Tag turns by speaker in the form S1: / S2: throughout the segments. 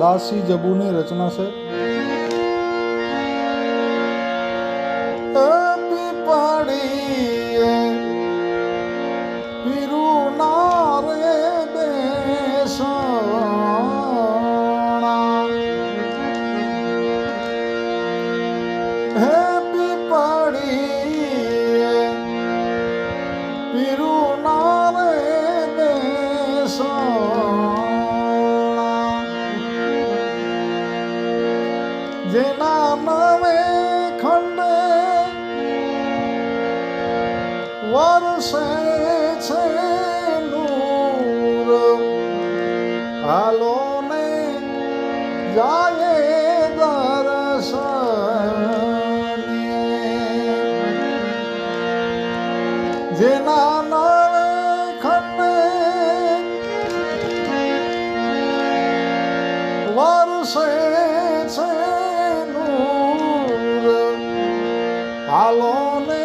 S1: દાસી જબુની રચના છે. જેના નવે ખંડે વરસે છે નૂર. હાલો ને જાય જેના નામે ખંડે વરસે છે હાલો ને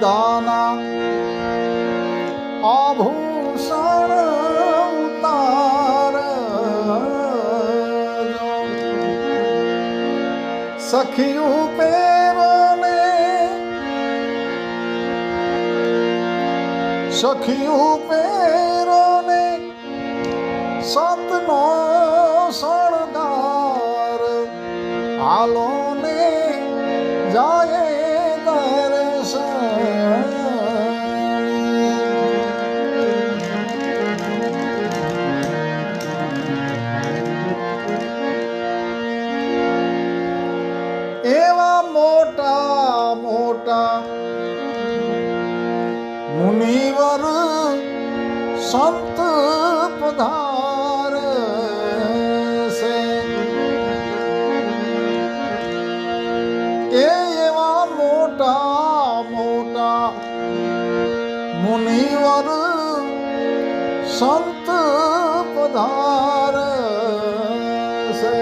S1: ਦਾਨਾ। ਆਭੂਸ਼ਣ ਉਤਾਰ ਸਖਿਉ ਪੇਰੋਨੇ ਸਖਿਉ ਪੇਰੋਨੇ ਸਤਨੋ ਸਰਦਾਰ ਆਲੋਨ મુનિવર સંત પધાર છે. એ એવા મોટા મોટા મુનિવર સંત પધાર છે.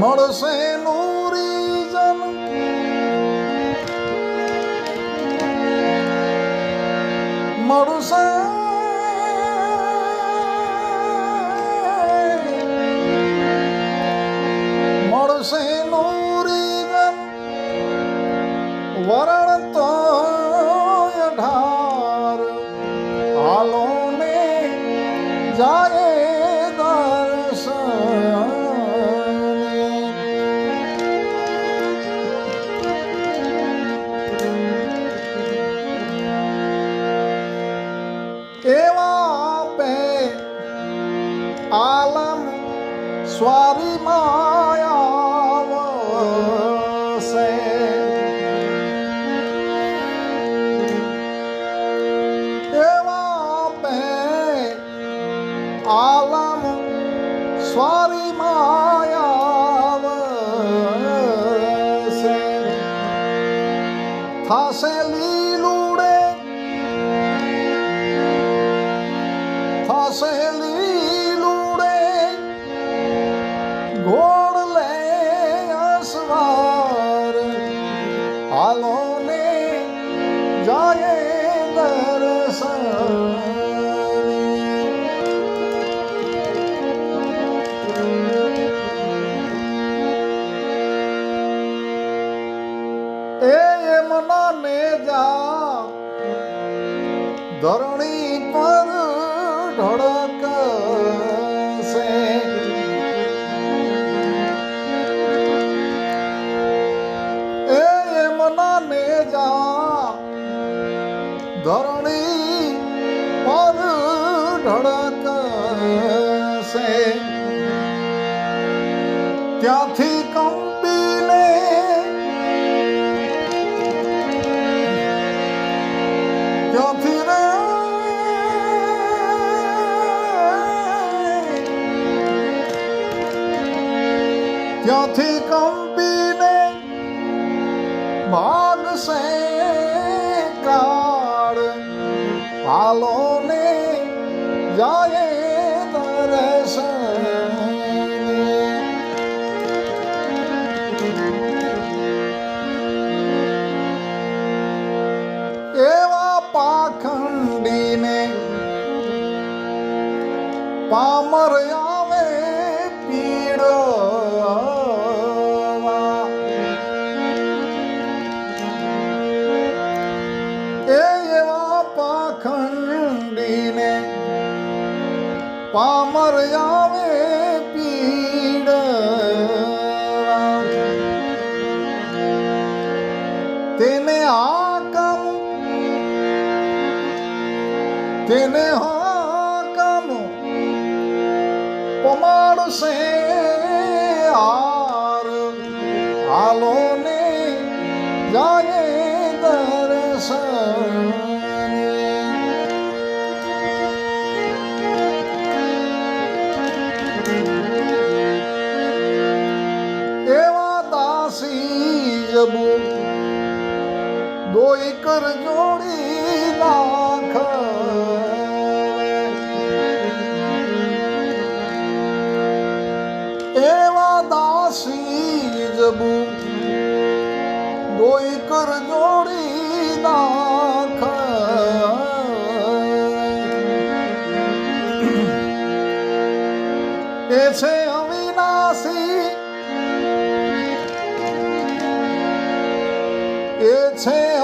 S1: મળશે નૂરીજન મળશે મળશે નૂરીજન ਫਾਸਲੀ ਲੂੜੇ ਫਾਸਲੀ ਲੂੜੇ ਗੋੜ ਲੈ ਅਸਵਾਰ। ਨੇ ਜਾਏ ਦਰਸਾਂ જા. ધરણી પર ઢળક સે એ મના ને જા. ધરણી પર ઢળક સે ત્યાંથી ત્યાંથી કંપીને ભાગશે કાળ હાલો ને જાય દર્શન પામર આવે પીડ. તેને હાકમ તેને હાકમ. પમાડશે કર જોડી નાખ. એવા દાસી જબુ નાખ. એ છે અવિનાશી. એ છે